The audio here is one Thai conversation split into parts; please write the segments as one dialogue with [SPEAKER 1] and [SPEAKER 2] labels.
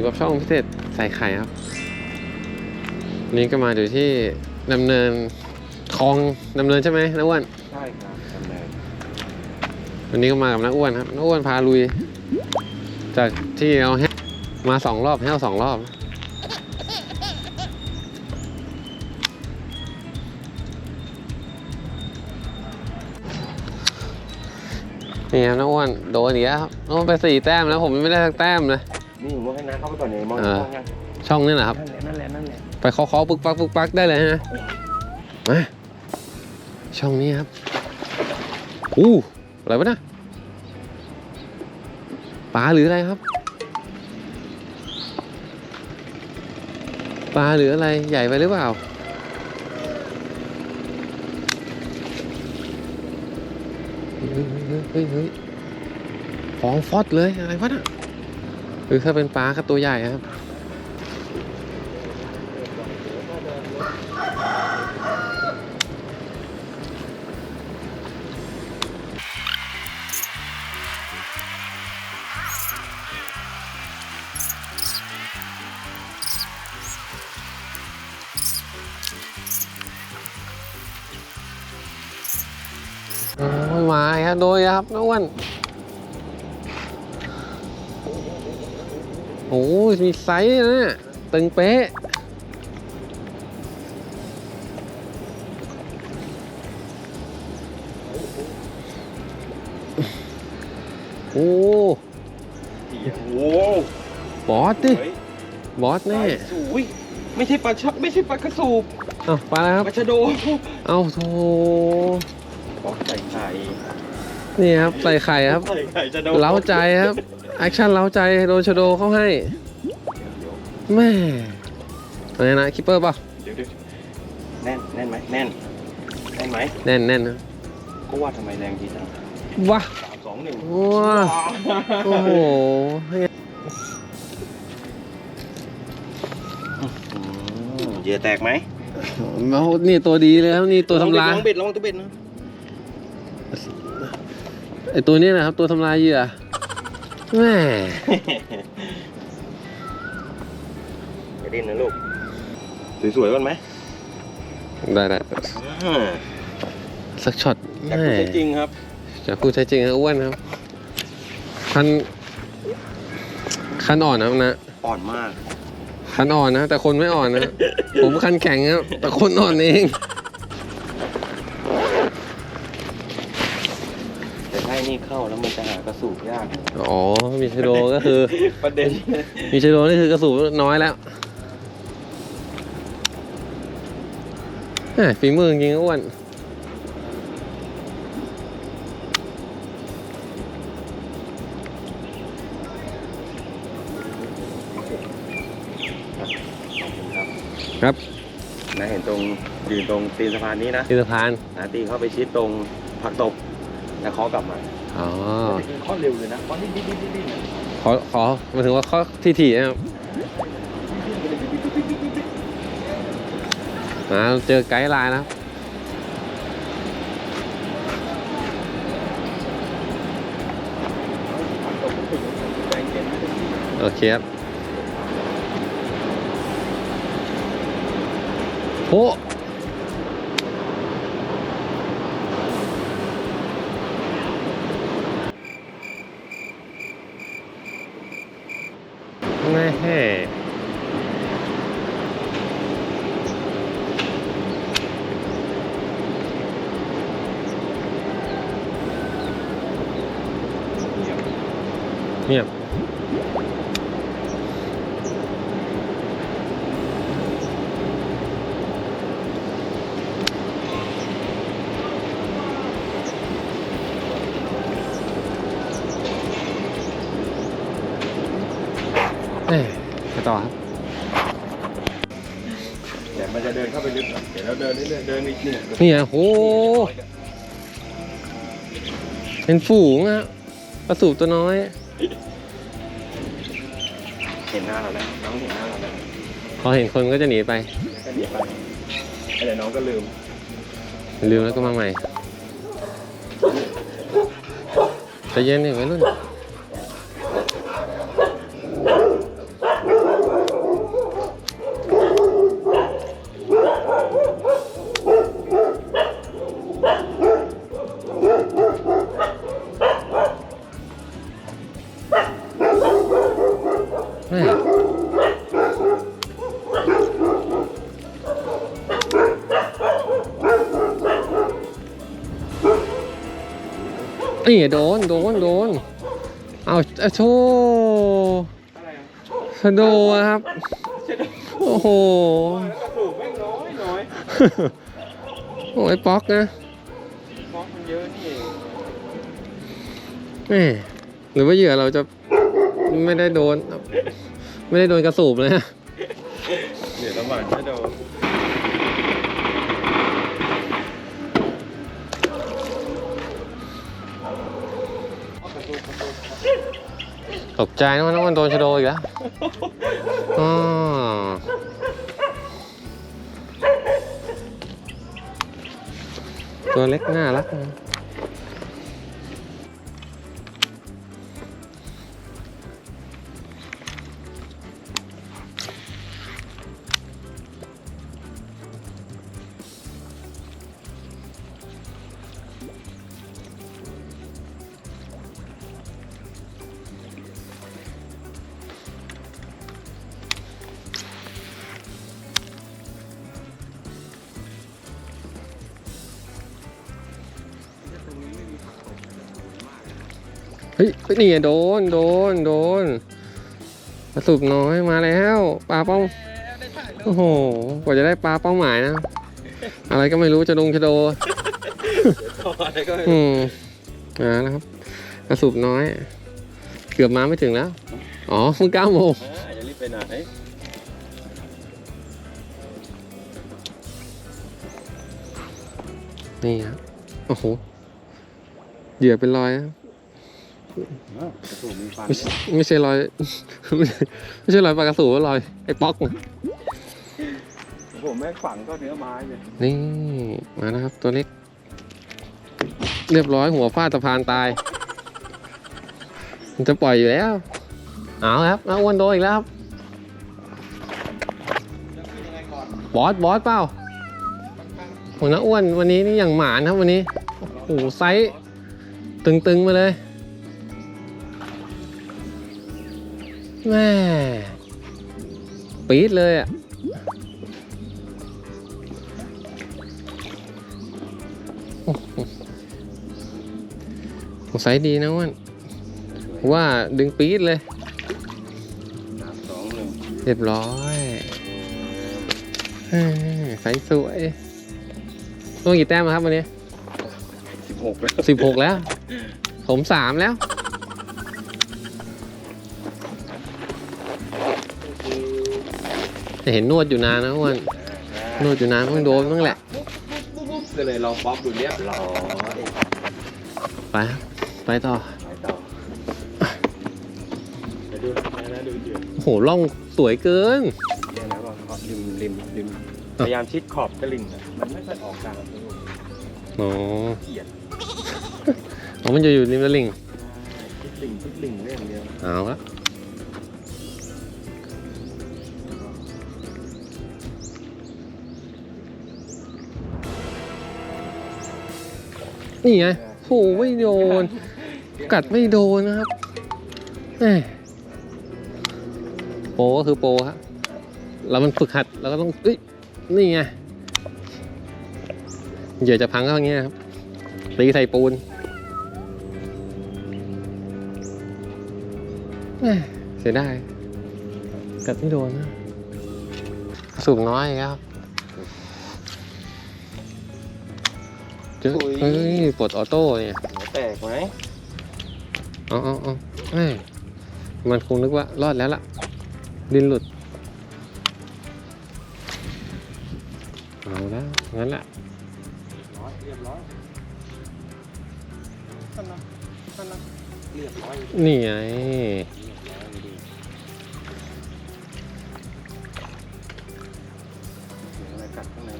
[SPEAKER 1] อยู่กับช่องพิเศษใส่ไข่ครับ นี่ก็มาอยู่ที่ดำเนินคลองดำเนินใช่ไหมน้าอ้วน
[SPEAKER 2] ใช่ครับดำเนิน
[SPEAKER 1] วันนี้ก็มากับน้าอ้วนครับน้าอ้วนพาลุย จากที่เราให้มาสองรอบให้เราสองรอบ นี่ครับน้าอ้วนโดนอีกแล้วครับน้าอ้วนไปสี่แต้มแล้วผมยังไม่ได้สักแต้มเลย
[SPEAKER 2] นี่มองให้น้าเข้าไปก่อนเนี่ยมอง
[SPEAKER 1] เออ
[SPEAKER 2] มองยัง
[SPEAKER 1] ช่องนี้นะครับ
[SPEAKER 2] นั่นแหละนั่นแหละนั่นแหละ
[SPEAKER 1] ไปเคาะๆปึ๊กปักปึ๊กปักได้เลยฮะมาช่องนี้ครับอู้อะไรวะนะปลาหรืออะไรครับปลาหรืออะไรใหญ่ไปหรือเปล่าเฮ้ยเฮ้ยเฮ้ยเฮ้ยของฟอดเลยอะไรวะน่ะ หรือถ้าเป็นปลาก็ตัวใหญ่ครับโอ้ยมาครับโดยครับน้องอ้วน โอ้ยมีไซส์นะเนี่ยตึงเป๊ะ โอ้
[SPEAKER 2] โอ้
[SPEAKER 1] บอสดิ
[SPEAKER 2] เฮ้ย
[SPEAKER 1] บอสแน่
[SPEAKER 2] สูยไม่ใช่ปลาชักไม่ใช่ปลากระสูบ
[SPEAKER 1] เอ้าปลาแล้วครับ
[SPEAKER 2] ปลาชะโด
[SPEAKER 1] เอ้าโถ
[SPEAKER 2] บอกใส่ไข่
[SPEAKER 1] นี่ครับใส่ไข่ครับ
[SPEAKER 2] ใส่ไข่ชะโด
[SPEAKER 1] เล้าใจครับ แอคชั่นเล้าใจโดนชโดเข้าให้แม่อะไรนะคิปเปอร์ป่ะ
[SPEAKER 2] เดี๋ยวเดี๋ยวแน่นแน่นไหมแน่นแน่นไหม
[SPEAKER 1] แน่นแน่นนะ
[SPEAKER 2] ก็ว่าทำไมแรงดีจัง
[SPEAKER 1] ว้า
[SPEAKER 2] สามสองหนึ่ง
[SPEAKER 1] ว้าโอ้โห
[SPEAKER 2] อืมเหยื่อแตกไหม
[SPEAKER 1] เอานี่ตัวดีเลยครับนี่ตัวทำลาย
[SPEAKER 2] ลองเบ็ดลองตัวเบ็ดนะ
[SPEAKER 1] ไอตัวนี้นะครับตัวทำลายเหยื่อ แม่
[SPEAKER 2] ไปดิ้นนะลูก สวยๆก่อนไหม
[SPEAKER 1] ได้ได้
[SPEAKER 2] อ่า
[SPEAKER 1] สักช็อต
[SPEAKER 2] อยาก
[SPEAKER 1] แม่
[SPEAKER 2] พูดจริงครับ
[SPEAKER 1] จะพูดใช้จริงครับอ้วนครับ คัน คันอ่อนนะครับนะ
[SPEAKER 2] อ่อนมาก
[SPEAKER 1] คันอ่อนนะ แต่คนไม่อ่อนนะ ผมคันแข็งครับแต่คนอ่อนเอง
[SPEAKER 2] แต่ถ้าไอ้นี่ เข้าแล้วมันจะหากระสูบยาก
[SPEAKER 1] อ๋อ มีชโดก็คือ
[SPEAKER 2] ประเด็น
[SPEAKER 1] มีชโดนี่คือกระสุนน้อยแล้วแหม่ฝีมือจริงๆนะอ้วนครับ
[SPEAKER 2] นะเห็นตรงยืนตรงตีนสะพานนี้นะ
[SPEAKER 1] ที่สะพาน
[SPEAKER 2] นะตีเข้าไปชิดตรงผักตบแล้วเคาะกลับมา
[SPEAKER 1] อ๋อ
[SPEAKER 2] เคาะเร็วเลยนะเคาะนิดนิดนิดนิดนิด
[SPEAKER 1] ขอขอหมายถึงว่าข้อที่ถี่นะครับมาเจอไกด์ไลน์นะครับ
[SPEAKER 2] ผักตบก็ถึงใจเย็น
[SPEAKER 1] โอเคครับโอ้ แม่เงียบ ต่อครับ
[SPEAKER 2] เดี๋ยวมันจะเดินเข้าไปลึกเดี๋ยวเราเดินเรื่อยๆเดินอีกเนี่ย
[SPEAKER 1] เนี่ยโหเป็นฝูงอะปลาสูบตัวน้อย
[SPEAKER 2] เห็นหน้าเราแล้วน้องเห็นหน้าเราแล้ว
[SPEAKER 1] พอเห็นคนก็จะหนีไป
[SPEAKER 2] ก็หนีไปแล้วเดี๋ยวน้องก็ลืม
[SPEAKER 1] ลืมแล้วก็มาใหม่ใจเย็นนี่วัยรุ่น นี่นี่โดน โดน โดน เอาโชว์ชโดครับ โอ้โหโอ้ยป๊อกนะ
[SPEAKER 2] ป๊อกมันเยอะนี่เอง
[SPEAKER 1] หรือว่าเหยื่อเราจะ ไม่ได้โดน ไม่ได้โดนกระสูบเลยนะ
[SPEAKER 2] เดี๋ยวระหว่างจะโดน
[SPEAKER 1] ตกใจนะว่าน้องมันโดนชะโดอีกแล้วอ๋อตัวเล็กน่ารักนะ ฮ้ยเฮ้ยนี่ไงโดนโดนโดนกระสุบน้อยมาแล้วปลาเป้าโอ้โหกว่าจะได้ปลาเป้าหมายนะ อะไรก็ไม่รู้จะลงจะโด
[SPEAKER 2] อะไรก็ไม่
[SPEAKER 1] อื
[SPEAKER 2] รู้
[SPEAKER 1] มอ่านะครับกระสุบน้อย เกือบมาไม่ถึงแล้ว อ๋อเพิ่งเก้าโมง
[SPEAKER 2] อ่าอย่ารีบไปไหน
[SPEAKER 1] นี่ครับโอ้โหเหยื่อเป็นรอยนะ
[SPEAKER 2] กระสูบมีฟัน
[SPEAKER 1] ไม่ใช่ไม่ใช่รอย ไม่ใช่ไม่ใช่รอยปลากระสูบว่ารอยไอ้ป๊อกนะ
[SPEAKER 2] ผมแม่งฝังก็เนื้อไม้เลย
[SPEAKER 1] นี่มานะครับตัวเล็ก เรียบร้อยหัวฟาดสะพานตาย มันจะปล่อยอยู่แล้ว เอาครับน้าอ้วนโดนอีกแล้วครับบอสบอสเปล่าโหน้าอ้วนวันนี้นี่อย่างหมานครับวันนี้โอ้โหไซส์ตึงๆมาเลย แม่ปี๊ดเลยอะ สงสัยดีนะอ้วนว่าดึงปี๊ดเลย
[SPEAKER 2] สามสองหนึ่ง
[SPEAKER 1] เรียบร้อยเอ้ยใสสวยต้องกี่แต้มแล้วครับวันนี้
[SPEAKER 2] สิบหกแล้ว
[SPEAKER 1] สิบหกแล้ว ผมสามแล้ว จะเห็นนวดอยู่นานนะอ้วนนวดอยู่นานเพิ่งโดนบ้างแหละ
[SPEAKER 2] ก็เลยลองป๊อปดูเรียบร้อย
[SPEAKER 1] ไปครับไปต่อ
[SPEAKER 2] ไปต่อไปดูไปนะดูเดือด
[SPEAKER 1] โอ้โหล่องสวยเกิน
[SPEAKER 2] เรียกนะว่าเขาริมริมริมพยายามชิดขอบตะลิ่งนะมันไม่ค่อยออกกลางตะลิ่ง
[SPEAKER 1] อ๋อ
[SPEAKER 2] เกลียด
[SPEAKER 1] อ๋อมันจะอยู่ริมตลิ่ง
[SPEAKER 2] ชิดลิ่งชิดลิ่งเรื่องเดียว
[SPEAKER 1] เอาละ นี่ไงโหไม่โดน กัดไม่โดนนะครับโปก็คือโปรครับแล้วมันฝึกหัดเราก็ต้องเอ้ยนี่ไงเหยื่อจะพังก็อย่างเงี้ยครับตีใส่ปูนแหม่เสียดายกัดไม่โดนนะสูบน้อยครับ เจอเฮ้ยปลดออโต้เนี่ย
[SPEAKER 2] หัวแตกไหม
[SPEAKER 1] เอาเอาเอาเอ้ยมันคงนึกว่ารอดแล้วล่ะ ดินหลุด เอาแล้วงั้นแหละ
[SPEAKER 2] ร้อยเรียบร้อยท่านนะท่านนะเรียบร้อย
[SPEAKER 1] นี่ไง
[SPEAKER 2] เรียบร้อยดีเสียงอะไรกัดข้างใน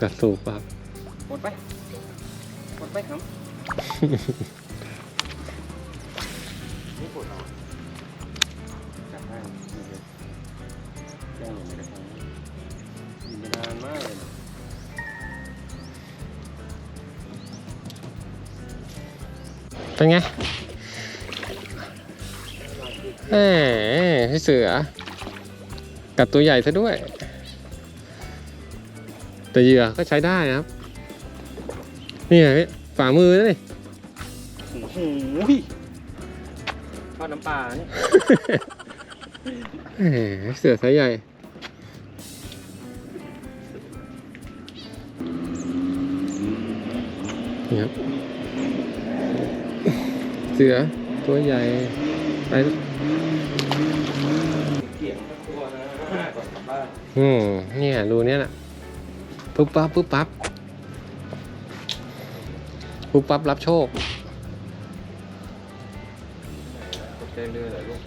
[SPEAKER 1] กระสูบครับ
[SPEAKER 2] ก ดไปกดไปครับนี่กดเอจับได้ไม่เป็นแจ้งอย่างไม่ได้ฟังยินนานมากเลยนะ
[SPEAKER 1] เป็นไงแหมพี่เสือ กัดตัวใหญ่ซะด้วย แต่เหยื่อก็ใช้ได้นะครับ นี่ไงพี่ฝ่ามือนะนี่
[SPEAKER 2] โหทอดน้ำปลาเนี่ย
[SPEAKER 1] แหมเสือสายใหญ่นี่ครับเสือตัวใหญ่ไป
[SPEAKER 2] เกี่ยงสักตัวนะก่อนกลับบ้าน
[SPEAKER 1] อืมเนี่ยรูเนี้ยน่ะปุ๊บปั๊บปุ๊บปั๊บ ปุ๊บปั๊บรับโชค
[SPEAKER 2] ตกใจเรือเหรอลูก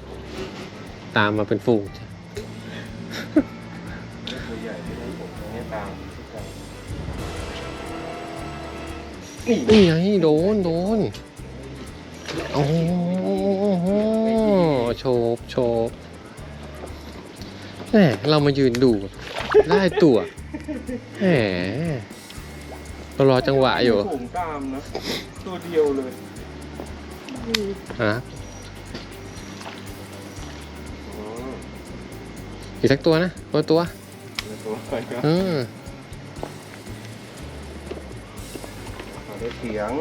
[SPEAKER 1] ตามมาเป็นฝูง
[SPEAKER 2] ตัวใหญ่ที่ได้ผมอย่างเงี้ยตามทุกครั้ง
[SPEAKER 1] นี่ไงโดนโดนโอ้โหโฉบโฉบแหมเรามายืนดู ได้ตัวแหม เรารอจังหวะอยู่
[SPEAKER 2] ผมตามนะตัวเดียวเลย
[SPEAKER 1] ฮะอีกสักตัวนะตัวตัว
[SPEAKER 2] ตัวอะไรนะ
[SPEAKER 1] อืม
[SPEAKER 2] เอาได้เถียง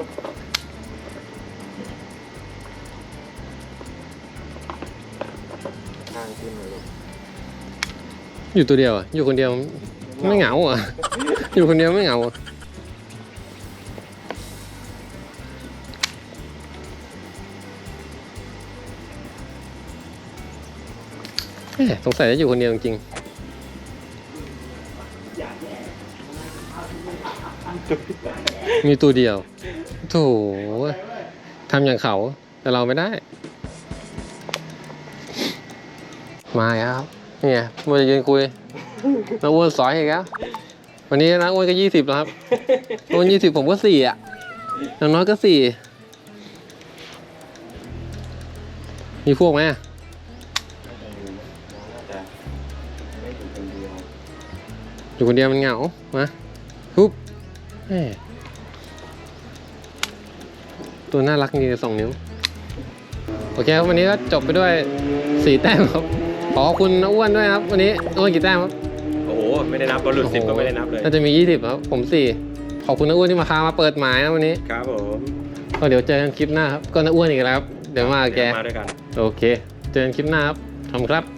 [SPEAKER 2] ข้างขึ้นเลยลูก
[SPEAKER 1] อยู่ตัวเดียวอะอยู่คนเดียวไม่เหงาอะอยู่คนเดียวไม่เหงาอะ สงสัยจะอยู่คนเดียวจริงมีตัวเดียว โถทำอย่างเขา แต่เราไม่ได้ มาแล้วครับเนี่ยมัวจะยืนคุยน้าอ้วนสอยอีกแล้ว วันนี้น้าอ้วนก็ยี่สิบแล้วครับอ้วนยี่สิบผมก็สี่อะอย่างน้อยก็สี่ มีพวกไหมอะ อยู่คนเดียวมันเหงา มาทุบแม่ตัวน่ารักจริงๆสองนิ้ว โอเคครับวันนี้ก็จบไปด้วยสี่แต้มครับขอขอบคุณน้าอ้วนด้วยครับ วันนี้อ้วนกี่แต้มครับ
[SPEAKER 2] โอ้โห ไม่ได้นับก็หลุดสิบก็ไม่ได้นับเลย
[SPEAKER 1] น่าจะมียี่สิบครับ ผมสี่ขอบคุณน้าอ้วนที่มาพามาเปิดหมายนะวันนี้
[SPEAKER 2] ครับผม
[SPEAKER 1] ก็เดี๋ยวเจอกันคลิปหน้าครับ ก็น้าอ้วนอีกแล้วครับ เดี๋ยวมากับแก
[SPEAKER 2] มาด้วยกัน
[SPEAKER 1] โอเค เจอกันคลิปหน้าครับขอบคุณครับ